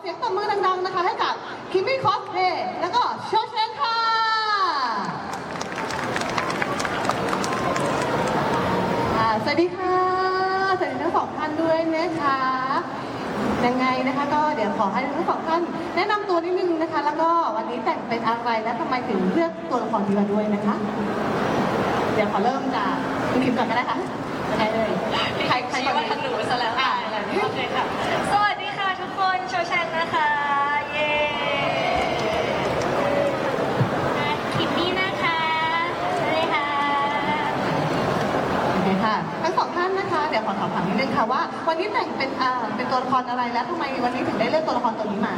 เสียงตบมือดังๆนะคะให้กับคิมมี่คอสเพย์แล้วก็โชเชนค่ะอ่าสวัสดีค่ะสวัสดีทั้งสองท่านด้วยนะคะยังไงนะคะก็เดี๋ยวขอให้ทั้งสองท่านแนะนำตัวนิดนึงนะคะ แล้วก็วันนี้แต่งเป็นอะไรและทำไมถึงเลือกตัวละครนี้มาด้วยนะคะ เดี๋ยวขอเริ่มจากคุณคิมก่อนก็ได้ค่ะยังไงเลยใครใครชี้ก่อนว่าดีทางหนูซะแล้วอ่าค่ะโอเคค่ะ สวัสดีค่ะทุกคนโชว์ชันนะคะ เย้คิมมี่นะคะสวัสดีค่ะ โอเคค่ะทั้งสอง เดี๋ยวขอสอบถามนิดนึงค่ะว่า วันนี้แต่งเป็นอ่าเป็นตัวละครอะไรและทำไมวันนี้ถึงได้เลือกตัวละครตัวนี้มา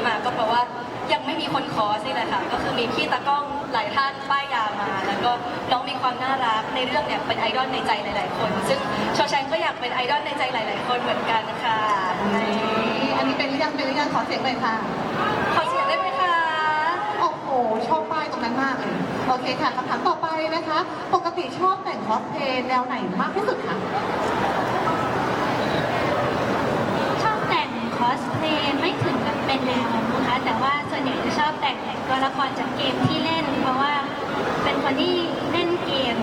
นี้มาก็เพราะว่ายังไม่มีคนคอร์สนี่แหละค่ะ ก็คือมีพี่ตากล้องหลายท่านป้ายยามา แล้วก็น้องมีความน่ารักในเรื่องเนี่ยเป็นไอดอลในใจหลาย ๆ คน ซึ่งโชว์ชันก็อยากเป็นไอดอลในใจหลาย ๆ คนเหมือนกันค่ะอันนี้เป็นหรือยังเป็นหรือยังขอเสียงเลยค่ะ ขอเสียงได้ไหมคะ โอ้โหชอบป้ายตรงนั้นมากเลย โอเคค่ะคำถามต่อไปนะคะ ปกติชอบแต่งคอสเพลย์แนวไหนมากที่สุดคะ ชอบแต่งคอสเพลย์ไม่ถึงกับเป็นแนวนะคะ แต่ว่าส่วนใหญ่จะชอบแต่งตัว ละครจากเกมที่เล่น เพราะว่าเป็นคนที่เล่นเกม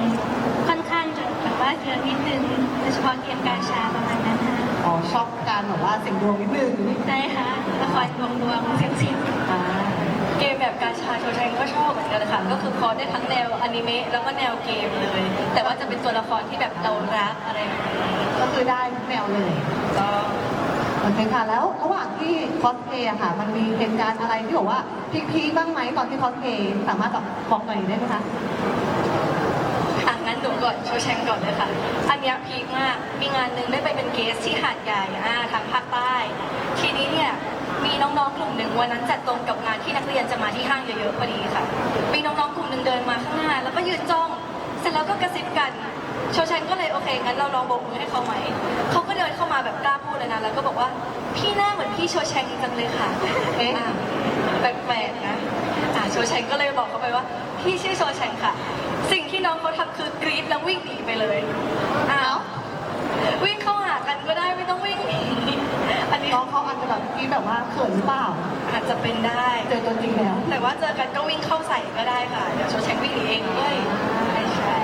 ค่อนข้างจะแบบว่าเยอะนิดนึงโดยเฉพาะเกมกาชาประมาณนั้นค่ะอ๋อชอบการแบบว่าเสียงดวงนิดนึงใช่ค่ะละครดวงดวงเสียงเสียงอ่าเกมแบบกาชาโชว์ชันก็ชอบเหมือนกันค่ะก็คือคอร์สได้ทั้งแนวอนิเมะแล้วก็แนวเกมเลย แต่ว่าจะเป็นตัวละครที่แบบเรารักอะไรแบบนี้ก็คือได้ทุกแนวเลยก็ โอเคค่ะ แล้วระหว่างที่คอสเพย์อะค่ะ มันมีเหตุการณ์อะไรที่บอกว่าพีคๆบ้างไหมตอนที่คอสเพย์สามารถแบบบอกหน่อยได้ไหมคะอะงั้นหนูก่อนโชว์แชันก่อนเลยค่ะ อันเนี้ยพีคมาก มีงานหนึ่งได้ไปเป็นเกสที่หาดใหญ่อ่าทางภาคใต้ ทีนี้เนี่ยมีน้องๆกลุ่มหนึ่งวันนั้นจัดตรงกับงานที่นักเรียนจะมาที่ห้างเยอะๆพอดีค่ะ มีน้องๆกลุ่มหนึ่งเดินมาข้างหน้าแล้วก็ยืนจ้อง เสร็จแล้วก็กระซิบกัน โชว์ชันก็เลยโอเคงั้นเราลองโบกมือให้เขาไหมเขาก็เดินเข้ามาแบบกล้าพูดเลยนะแล้วก็บอกว่าพี่หน้าเหมือนพี่โชว์ชันจังเลยค่ะเอ๊ะอะแปลกๆนะอะโชว์ชันก็เลยบอกเขาไปว่าพี่ชื่อโชว์ชันค่ะ สิ่งที่น้องเขาทำคือกรี๊ดแล้ววิ่งหนีไปเลยอ้าววิ่งเข้าหากันก็ได้ไม่ต้องวิ่งหนีอันนี้น้องเขาอาจจะแบบกรีดแบบว่าเขินหรือเปล่า อาจจะเป็นได้เจอตัวจริงแล้วแต่ว่าเจอกันก็วิ่งเข้าใส่ก็ได้ค่ะเดี๋ยวโชว์ชันวิ่งหนีเองด้วยใช่ใช่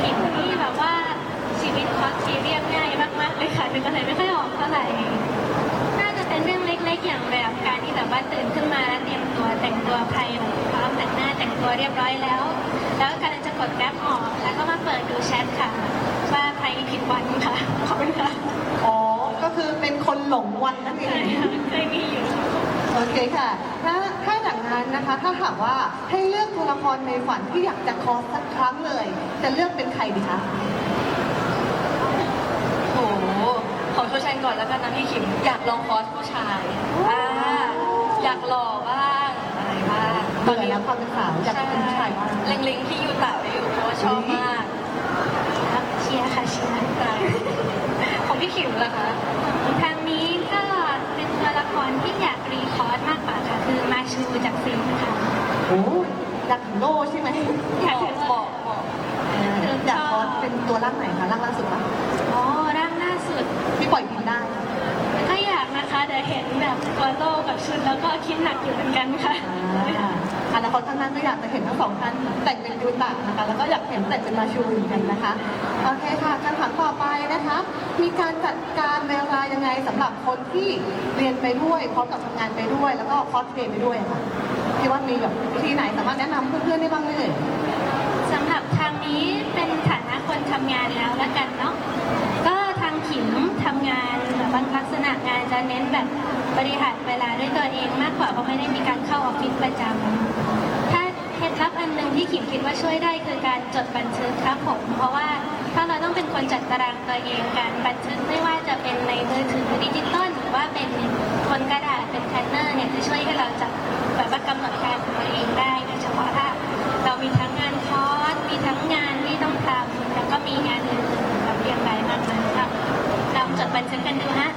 คิดนี่แบบว่าชี วิตคอสเพลย์เรียบง่ายมากๆเลยค่ะนึกอะไรไม่ค่อยออกเท่าไหร่ น่าจะเป็นเรื่องเล็กๆอย่างแบบการที่แบบว่าตื่นขึ้นมาแล้วเตรียมตัวแต่งตัวภายหลังพร้อมแต่งหน้าแต่งตัวเรียบร้อยแล้ว แล้วกำลังจะกดแกร็บออก แล้วก็มาเปิดดูแชทค่ะ ว่าใครผิดวันค่ะขอบคุณค่ะอ๋อ ก็คือเป็นคนหลงวันนั่นเอใช่งค่ะเคยมีอยู่ โอเคค่ะ ถ้าถ้าอย่างนั้นนะคะ ถ้าหากว่าให้เลือกตัวละครในฝันที่อยากจะคอสสักครั้งเลย จะเลือกเป็นใครดีคะ โอ้โห ของโชว์ชันก่อนแล้วกันนะพี่คิม อยากลองคอสผู้ชายอ่าอยากหล่อบ้างอะไรบ้างเบื่อแล้วความเป็นสาวอยากเป็นผู้ชายบ้างเล็งๆที่ยูเต่าได้อยู่เพราะว่าชอบมากครับเชียร์ค่ะเชียร์ใช่ของพี่ขิมล่ะคะทางนี้ก็เป็นตัวละครที่อยากรีคอร์สมากกว่าค่ะคือมาชูจากฟิล์มค่ะโอ้อยากถึงโลใช่ไหมอยากเหถึมาะงเหมาะเหมาะอยากคอสเป็นตัวร่างไหนคะร่าง ได้ก็อยากนะคะแต่เห็นแบบตัวโลกับชุดแล้วก็คิดหนักอยู่เหมือนกันค่ะ อ่าอนาคตข้างหน้าก็อยากจะเห็นทั้งสองท่านแต่งเป็นยูตะนะคะ แล้วก็อยากเห็นแต่งเป็นมาชูเหมือนกันนะคะ โอเคค่ะคำถามต่อไปนะคะ มีการจัดการเวลายังไงสำหรับคนที่เรียนไปด้วยพร้อมกับทำงานไปด้วย แล้วก็คอสเพลย์ไปด้วยอะค่ะคิดว่ามีแบบวิธีไหนสามารถแนะนำเพื่อนๆได้บ้างไหมเอ่ย สำหรับทางนี้เป็นฐานะคนทำงานแล้วละกันเนาะก็ทาง ขิมทำงานแบบบางลักษณะงานจะเน้นแบบบริหารเวลาด้วยตัวเองมากกว่าเพราะไม่ได้มีการเข้าออฟฟิศประจำถ้าเคล็ดลับอันหนึ่งที่ขิมคิดว่าช่วยได้คือการจดบันทึกครับผม เพราะว่าถ้าเราต้องเป็นคนจัดตารางตัวเองการบันทึกไม่ว่าจะเป็นในมือถือดิจิตอลหรือว่าเป็นคนกระดาษเป็นแพนเนอร์เนี่ยจะช่วยให้เราจัดแบบว่ากำหนดการของตัวเองได้โดยเฉพาะถ้าเรามีทั้งงานคอร์สมีทั้งงานที่ต้องทำแล้วก็มีงานอื่น จดบันทึกกันดูฮะ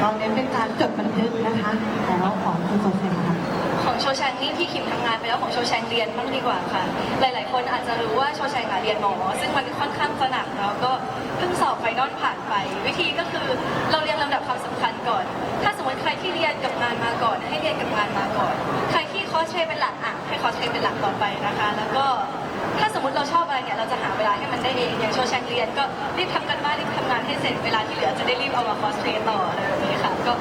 เราเน้นเป็นการจดบันทึกนะคะแล้วของคุณโซเชียลนะคะของโชแชงนี่พี่คิมทำงานไปแล้วของโชแชงเรียนบ้างดีกว่าค่ะ หลาย ๆ คนอาจจะรู้ว่าโชแชงอะเรียนหมอ ซึ่งมันค่อนข้างจะหนักแล้วก็เพิ่งสอบไฟนอลผ่านไป วิธีก็คือเราเรียงลำดับความสำคัญก่อน ถ้าสมมติใครที่เรียนกับงานมาก่อน ให้เรียนกับงานมาก่อน ใครที่คอสเพลย์เป็นหลักอะให้คอสเพลย์เป็นหลักต่อไปนะคะ แล้วก็ ถ้าสมมติเราชอบอะไรเนี่ยเราจะหาเวลาให้มันได้เองอย่างโชแชงเรียนก็รีบทำกันบ้านรีบทำงานให้เสร็จเวลาที่เหลือจะได้รีบเอามาคอสเพลย์ต่ออะไรแบบนี้ค่ะ ก็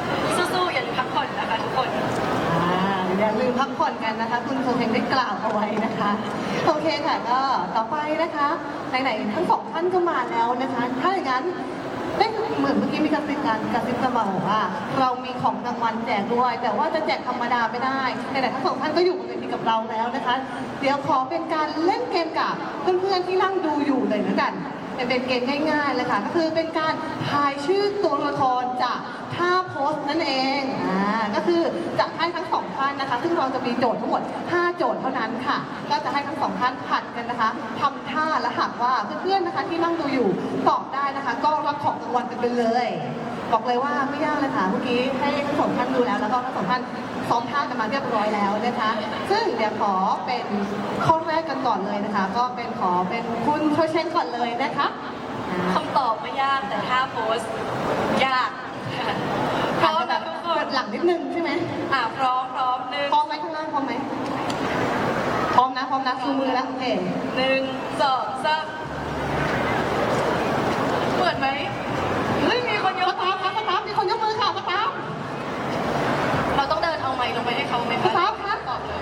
สู้ๆอย่าลืมพักผ่อนนะคะทุกคน อ่าอย่าลืมพักผ่อนกันนะคะ คุณโซเฮงได้กล่าวเอาไว้นะคะ โอเคค่ะก็ต่อไปนะคะไหนๆทั้งสองท่านก็มาแล้วนะคะ ถ้าอย่างนั้นได้เหมือนเมื่อกี้มีกระซิบกันกระซิบกันมาบอกว่า เรามีของรางวัลแจกด้วย แต่ว่าจะแจกธรรมดาไม่ได้ไหนๆทั้งสองท่านก็อยู่บน กับเราแล้วนะคะ เดี๋ยวขอเป็นการเล่นเกมกับเพื่อนๆที่นั่งดูอยู่เลยนะกันเป็นเกมง่ายๆเลยค่ะ ก็คือเป็นการทายชื่อตัวละครจากท่าโพสนั่นเอง อ่า ก็คือจะให้ทั้งสองท่านนะคะ ซึ่งเราจะมีโจทย์ทั้งหมด 5 โจทย์เท่านั้นค่ะ ก็จะให้ทั้งสองท่านผัดกันนะคะทำท่าและหากว่าเพื่อนๆนะคะที่นั่งดูอยู่ตอบได้นะคะ ก็รับของรางวัลกันไปเลย บอกเลยว่าไม่ยากเลยค่ะ เมื่อกี้ให้ทั้งสองท่านดูแล้ว แล้วก็ทั้งสองท่าน ซ้อมท่ากันมาเรียบร้อยแล้วนะคะ ซึ่งเดี๋ยวขอเป็นข้อแรกกันก่อนเลยนะคะ ก็เป็นขอเป็นคุณโชเชนก่อนเลยนะคะอ่าคำตอบไม่ยากแต่ถ้าโพสต์ยากพร้อมนะทุกคกนดหลังนิดนึงใช่ไหมอ่าพร้อมพร้อมหนึ่งพร้อมไหมข้างล่างพร้อมไหมพร้อมนะพร้อมนะชูมือแล้วโอเคหนึ่งสองสามเหมือนไหม ลงไปให้เขาไหมสตาร์ทคะตอบเลย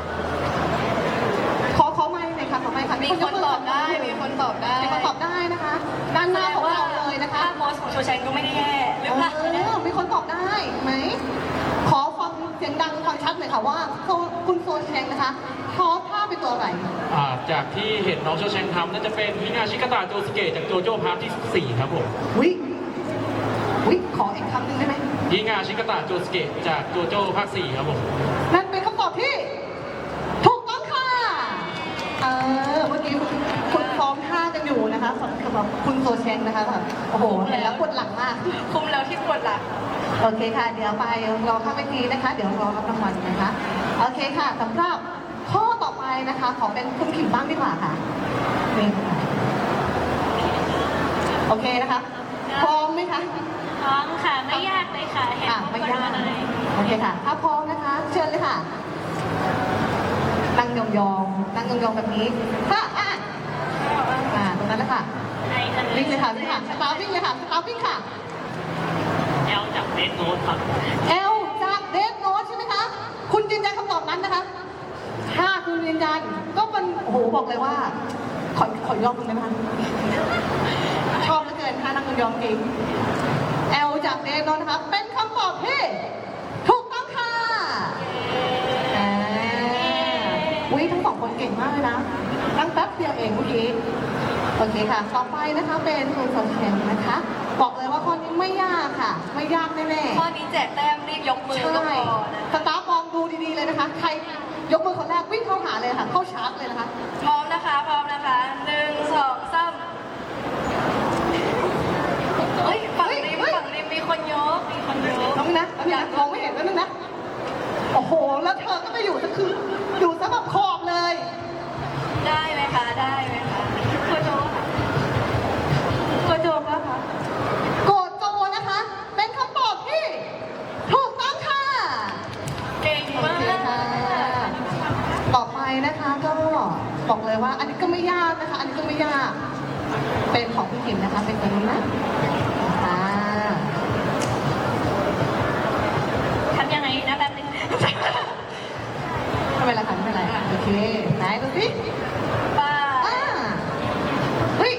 ขอขอไมค์หน่อยค่ะขอไมค์ค่ะมีคนตอบได้ มีคนตอบได้มีคนตอบได้นะคะ ด้านหน้าของเราเลยนะคะถ้าโพสต์ของโชว์แชงก็ไม่ได้แย่หรือเปล่าเออมีคนตอบได้ไหม ขอฟังเสียงดังฟังชัดหน่อยค่ะว่าคุณโซเชงนะคะทอท่าเป็นตัวอะไรอ่าจากที่เห็นน้องโชเชงทำน่าจะเป็นฮิงาชิกาตะโจสเกะจากโจโจ้พาร์ทที่ 4 ครับผมวิวิขออีกคำหนึ่งได้ไหม ฮิงาชิกาตะโจสเกะจากโจโจ้ภาค4ครับผมนั่นเป็นคำตอบที่ ถูกต้องค่ะ เออเมื่อกี้คุณคุณซ้อมท่ากันอยู่นะคะสำหรับคุณโซเชงนะคะแบบโอ้โหเห็นแล้วปวดหลังมาก คุมแล้วที่ปวดหลัง โอเคค่ะ เดี๋ยวไปรอข้ามเวทีนะคะ เดี๋ยวรอรับรางวัลนะคะ โอเคค่ะสำหรับข้อต่อไปนะคะ ขอเป็นคุณขิมบ้างดีกว่าค่ะนี่ค่ะโอเคนะคะ พร้อมไหมคะ พร้อมค่ะ โอเคค่ะ ถ้าพร้อมนะคะ เชิญเลยค่ะ นั่งยองๆ นั่งยองๆแบบนี้ค่ะอะอ่าตรงนั้นแหละค่ะไอเอ่ยวิ่งเลยค่ะวิ่งค่ะสตาร์ทวิ่งเลยค่ะสตาร์ทวิ่งค่ะ แอลจากเดนโนตครับเอลจากเดฟโนตใช่ไหมคะ คุณยืนยันคำตอบนั้นนะคะ ถ้าคุณยืนยันก็มันโอ้โหบอกเลยว่า ขอขอยอมคุณได้ไหมคะชอบเหลือเกินค่ะนั่งยองจริงเอลจากเดฟโนตนะคะเป็นคำตอบที่ เก่งมากเลยนะตั้งแป๊บเดียวเองเมื่อกี้โอเคค่ะ ต่อไปนะคะเป็นคุณสมเชนนะคะ บอกเลยว่าข้อนี้ไม่ยากค่ะ ไม่ยากแน่ๆข้อนี้แจกแต้มรีบยกมือก็พใช่อนะสตาฟมองดูดีๆเลยนะคะ ใครยกมือคนแรกวิ่งเข้าหาเลยค่ะ เข้าชาร์จเลยนะคะ พร้อมนะคะ พร้อมนะคะหนึ่งสองสามเฮ้ยฝั่งริม เฮ้ย ฝั่งริมมีคนยก มีคนยก น้องนะน้องนะมองไม่เห็นแล้วนึงนะ โอ้โห แล้วเธอก็ไปอยู่สักคืออยู่สักแบบขอบเลย ได้ไหมคะ ได้ไหมคะโคโจค่ะโคโจปะคะ โกดโจนะคะ เป็นคำตอบที่ถูกต้องค่ะ เก่ง โอ มา เคค่ะ ก ต่อไป นะคะก็บอกเลยว่า อันนี้ก็ไม่ยากนะคะ อันนี้ก็ไม่ยาก เป็นของพี่กิมนะคะ เป็นตัวนี้นะอ่าทำยังไงนะแป๊บนึงไม่เป็นไรค่ะไม่เป็นไรโอเคไหนดูสิป้าอ่าเฮ้ย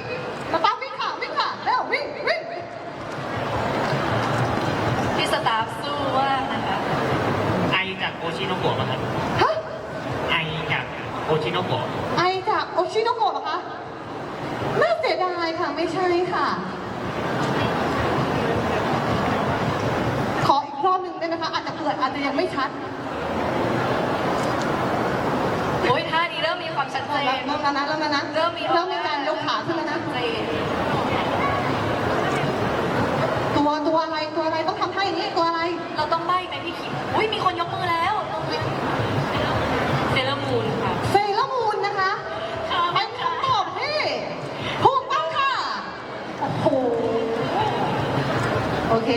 สตาร์ทวิ่งค่ะวิ่งค่ะเร็ววิ่งวิ่งพี่สตาฟสู้มากนะคะไอจากโอชิโนโกะครับ ฮะ ไอจากโอ ชิโนโกะไอจากโอชิโนโกะเหรอคะน่าเสียดายค่ะไม่ใช่ค่ะ ขออีกรอบหนึ่งได้ไหมคะ อาจจะเกิดอาจจะยังไม่ชัดโอ้ยท่านี้เริ่มมีความชัดเจเริ่มนแล้วนะเริ่มแล้วนะเริ่มมีเริ่มมีการยกขาขึ้นแล้วนะเจนตัวตัวอะไรตัวอะไรต้องทำท่าอย่างนี้ตัวอะไร เราต้องใบ้ไหมพี่ขิมอุ้ยมีคนยกมือแล้ว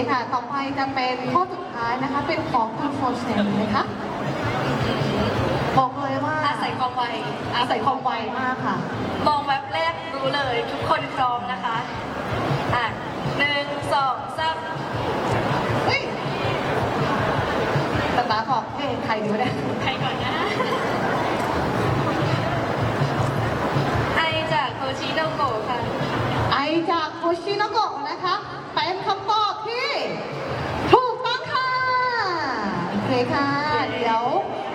คค่ะ ต่อไปจะเป็นข้อสุดท้ายนะคะ เป็นของคุณโฟเซนนะคะบอกเลยว่าอาศัยความไวอาศัยความไวมากค่ะ มองแว็บแรกรู้เลย ทุกคนพร้อมนะคะ อะหนึ่งสองสามเฮ้ยตาตาบอกเฮ้ยใครดูได้ใครก่อนนะไอจากโคชิโนโกะค่ะ ไอจากโคชิโนโกะนะคะ เป็นคำตอบที่ถูกต้องค่ะ โอเคค่ะ เดี๋ยว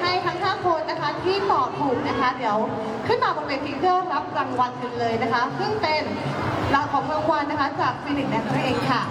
ให้ทั้งห้าคนนะคะที่ตอบถูกนะคะ เดี๋ยวขึ้นมาบนเวทีเพื่อรับรางวัลกันเลยนะคะ ซึ่งเป็นรางของรางวัลนะคะจากฟินิกส์นั่นเองค่ะ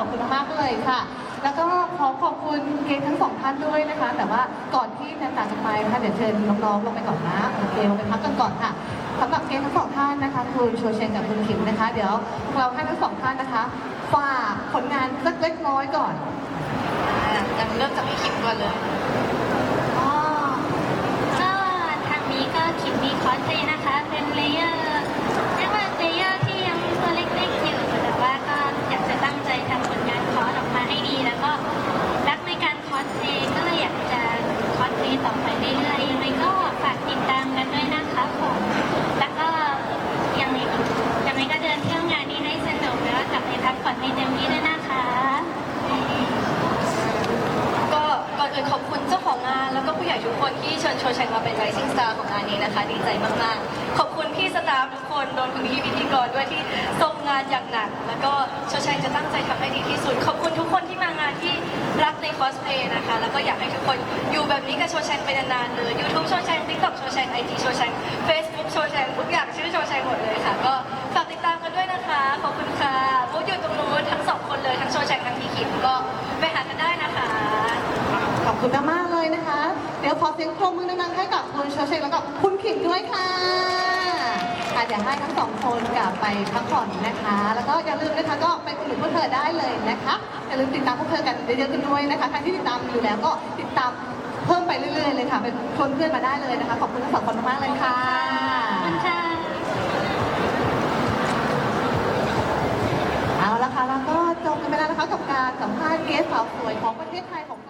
ขอบคุณมากๆเลยค่ะ แล้วก็ขอขอบคุณเกณฑ์ทั้งสองท่านด้วยนะคะ แต่ว่าก่อนที่จะจากกันไปนะคะเดี๋ยวเชิญน้องๆลงไปก่อนนะโอเคลงไปพักกันก่อนค่ะสำหรับเกณฑ์ทั้งสองท่านนะคะคุณโชเชนกับคุณขิมนะคะ เดี๋ยวเราให้ทั้งสองท่านนะคะฝากผลงานสักเล็กน้อยก่อนอะงั้นเริ่มจากพี่ขิมก่อนเลยอ๋อก็ทางนี้ก็คิดมีคอสเพลย์นะคะ เป็นเลเยอร์ ด้วยนะคะผมแล้วก็ยังไงยังไงก็เดินเที่ยวงานนี้ให้สนุกแล้วก็กลับไปพักผ่อนให้เต็มที่ด้วยนะคะ ก็ก่อนอื่นขอบคุณเจ้าของงาน แล้วก็ผู้ใหญ่ทุกคนที่เชิญโชว์แชงมาเป็น Rising Star ของงานนี้นะคะ ดีใจมากๆ ขอบคุณพี่สตาฟทุกคนรวมถึงพี่พิธีกรด้วยที่ทรงงานอย่างหนัก แล้วก็โชว์แชงจะตั้งใจทำให้ดีที่สุด ขอบคุณทุกคนที่มางานที่ ในคอสเพลย์นะคะ แล้วก็อยากให้ทุกคนอยู่แบบนี้กับโชว์แชงไปนานๆเลย YouTube โชว์แชง TikTok โชว์แชง IG โชว์แชง Facebook โชว์แชงทุกอย่างชื่อโชว์แชงหมดเลยค่ะ ก็ฝากติดตามกันด้วยนะคะ ขอบคุณค่ะพูดอยู่ตรงนู้นทั้งสองคนเลยทั้งโชว์แชงทั้งพี่ขิมก็ไปหากันได้นะคะ ขอบคุณมากๆเลยนะคะ เดี๋ยวขอเสียงปรบมือดังๆให้กับคุณโชเชนแล้วก็คุณขิมด้วยค่ะ อะเดี๋ยวให้ทั้งสองคนกลับไปพักผ่อนนะคะ แล้วก็อย่าลืมนะคะก็ไปอุดหนุนพวกเธอได้เลยนะคะอย่าลืมติดตามพวกเธอกันเยอะๆกันด้วยนะคะใครที่ติดตามอยู่แล้วก็ติดตามเพิ่มไปเรื่อยๆเลยค่ะเป็นชวนเพื่อนมาได้เลยนะคะขอบคุณทั้งสองคนมากๆเลยค่ะขอบคุณค่ะเอาละค่ะแล้วก็จบกันไปแล้วนะคะกับการสัมภาษณ์เกสสาวสวยของประเทศไทยของเรา